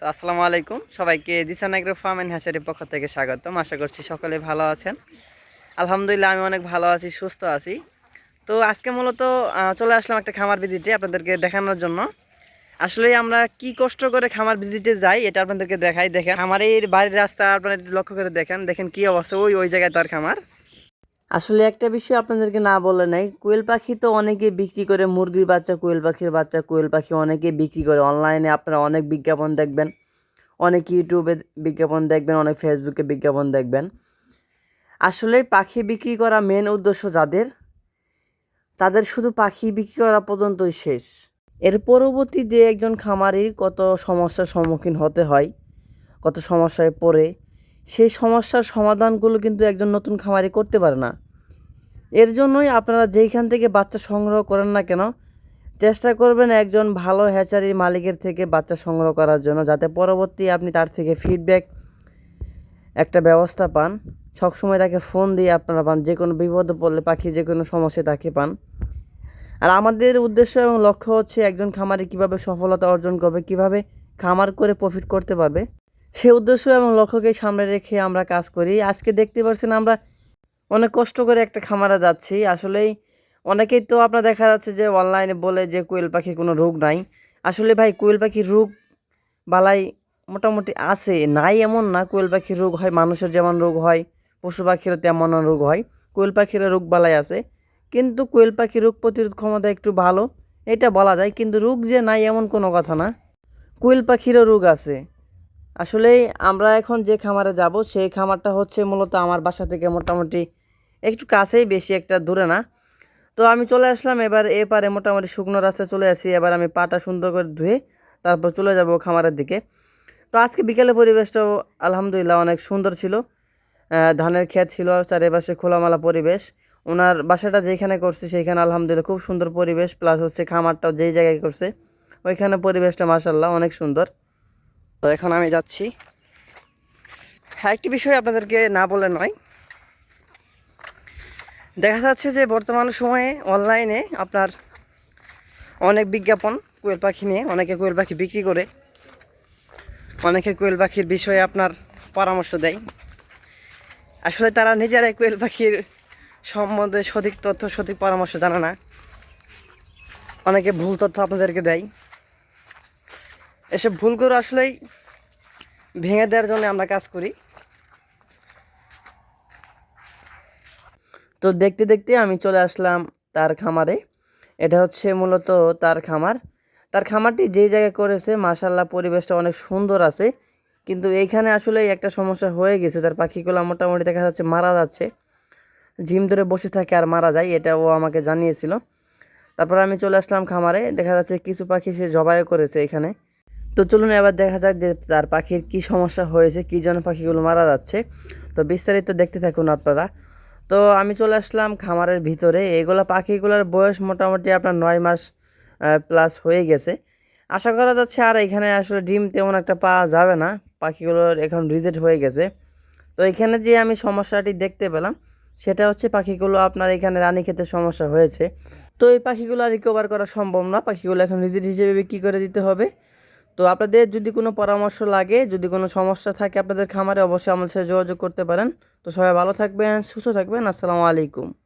তো আসসালামু আলাইকুম। সবাইকে জিসান ফার্ম অ্যান্ড হ্যাচারির পক্ষ থেকে স্বাগতম। আশা করছি সকলে ভালো আছেন। আলহামদুলিল্লাহ, আমি অনেক ভালো আছি, সুস্থ আছি। তো আজকে মূলত চলে আসলাম একটা খামার ভিজিটে আপনাদেরকে দেখানোর জন্য। আসলে আমরা কি কষ্ট করে খামার ভিজিটে যাই, এটা আপনাদেরকে দেখাই। দেখেন আমার এই বাড়ির রাস্তা আপনারা লক্ষ্য করে দেখেন। দেখেন কি অবস্থা, ওই ওই জায়গায় তার খামার। আসলে একটা বিষয় আপনাদেরকে না বলে নাই, কোয়েল পাখি তো অনেকে বিক্রি করে, মুরগির বাচ্চা, কোয়েল পাখির বাচ্চা, কোয়েল পাখি অনেকে বিক্রি করে। অনলাইনে আপনারা অনেক বিজ্ঞাপন দেখবেন, অনেক ইউটিউবে বিজ্ঞাপন দেখবেন, অনেক ফেসবুকে বিজ্ঞাপন দেখবেন। আসলে পাখি বিক্রি করা মেন উদ্দেশ্য যাদের, তাদের শুধু পাখি বিক্রি করা পর্যন্তই শেষ। এর পরবর্তীতে একজন খামারির কত সমস্যার সম্মুখীন হতে হয়, কত সমস্যায় পড়ে সেই সমস্যার সমাধানগুলো কিন্তু একজন নতুন খামারি করতে পারে না। এর জন্যই আপনারা যেইখান থেকে বাচ্চা সংগ্রহ করেন না কেন, চেষ্টা করবেন একজন ভালো হ্যাচারির মালিকের থেকে বাচ্চা সংগ্রহ করার জন্য, যাতে পরবর্তী আপনি তার থেকে ফিডব্যাক একটা ব্যবস্থা পান। সবসময় তাকে ফোন দিয়ে আপনারা পান, যে কোনো বিপদে পড়লে পাখি যে কোনো সমস্যায় তাকে পান। আর আমাদের উদ্দেশ্য এবং লক্ষ্য হচ্ছে একজন খামারি কীভাবে সফলতা অর্জন করবে, কীভাবে খামার করে প্রফিট করতে পারবে। সে উদ্দেশ্য এবং লক্ষ্যকে সামনে রেখে আমরা কাজ করি। আজকে দেখতে পাচ্ছেন আমরা অনেক কষ্ট করে একটা খামারে যাচ্ছি। আসলেই অনেকেই তো আপনার দেখা যাচ্ছে যে অনলাইনে বলে যে কোয়েল পাখি কোনো রোগ নাই। আসলে ভাই, কোয়েল পাখির রোগ বালাই মোটামুটি আছে। নাই এমন না, কোয়েল পাখির রোগ হয়, মানুষের যেমন রোগ হয়, পশু পাখিরও তেমন রোগ হয়। কোয়েল পাখির রোগ বালাই আছে। কিন্তু কোয়েল পাখির রোগ প্রতিরোধ ক্ষমতা একটু ভালো, এটা বলা যায়। কিন্তু রোগ যে নাই এমন কোনো কথা না। কোয়েল পাখিরও রোগ আছে। আসলে আমরা এখন যে খামারে যাব, সেই খামারটা হচ্ছে মূলত আমার বাসা থেকে মোটামুটি একটু কাছেই, বেশি একটা দূরে না। তো আমি চলে আসলাম, এবার এপারে মোটামুটি শুকনো রাস্তায় চলে আসি এবার আমি পাটা সুন্দর করে ধুয়ে তারপর চলে যাব খামারের দিকে। তো আজকে বিকেলে পরিবেশটাও আলহামদুলিল্লাহ অনেক সুন্দর ছিল। ধানের ক্ষেত ছিল, চারিপাশে খোলামেলা পরিবেশ। ওনার বাসাটা যেখানে করছে, সেইখানে আলহামদুলিল্লাহ খুব সুন্দর পরিবেশ। প্লাস হচ্ছে খামারটাও যেই জায়গায় করছে, ওইখানে পরিবেশটা মাসাল্লাহ অনেক সুন্দর। তো এখন আমি যাচ্ছি। হ্যাঁ একটি বিষয় আপনাদেরকে না বলে নয়। দেখা যাচ্ছে যে বর্তমান সময়ে অনলাইনে আপনার অনেক বিজ্ঞাপন কোয়েল পাখি নিয়ে, অনেকে কোয়েল পাখি বিক্রি করে, অনেকে কোয়েল পাখির বিষয়ে আপনার পরামর্শ দেয়। আসলে তারা নিজেরাই কোয়েল পাখির সম্বন্ধে সঠিক তথ্য, সঠিক পরামর্শ জানে না। অনেকে ভুল তথ্য আপনাদেরকে দেয়। এসব ভুলগুলো আসলেই ভেঙে দেওয়ার জন্য আমরা কাজ করি। তো দেখতে দেখতে আমি চলে আসলাম তার খামারে। এটা হচ্ছে মূলত তার খামার। তার খামারটি যেই জায়গায় করেছে মাশাল্লাহ পরিবেশটা অনেক সুন্দর আছে। কিন্তু এইখানে আসলে একটা সমস্যা হয়ে গেছে, তার পাখিগুলো মোটামুটি দেখা যাচ্ছে মারা যাচ্ছে। ঝিম ধরে বসে থাকে আর মারা যায়, এটা ও আমাকে জানিয়েছিল। তারপর আমি চলে আসলাম খামারে, দেখা যাচ্ছে কিছু পাখি সে জবাইও করেছে এখানে। তো চলুন এবার দেখা যাক যে তার পাখির কি সমস্যা হয়েছে, কী জন্য পাখিগুলো মারা যাচ্ছে। তো বিস্তারিত দেখতে থাকুন আপনারা। তো আমি চলে আসলাম খামারের ভিতরে। এগুলো পাখিগুলোর বয়স মোটামুটি আপনার নয় মাস প্লাস হয়ে গেছে। আশা করা যাচ্ছে আর এখানে আসলে ডিম তেমন একটা পাওয়া যাবে না। পাখিগুলোর এখন রিজেক্ট হয়ে গেছে। তো এখানে যে আমি সমস্যাটি দেখতে পেলাম, সেটা হচ্ছে পাখিগুলো আপনার এখানে রানী খেতে সমস্যা হয়েছে। তো এই পাখিগুলো রিকভার করা সম্ভব না। পাখিগুলো এখন রিজেক্ট হিসেবে বিক্রি করে দিতে হবে। তো আপনাদের যদি কোনো পরামর্শ লাগে, যদি কোনো সমস্যা থাকে আপনাদের খামারে, অবশ্যই আমাদের সাথে যোগাযোগ করতে পারেন। তো সবাই ভালো থাকবেন, সুস্থ থাকবেন, আসসালামু আলাইকুম।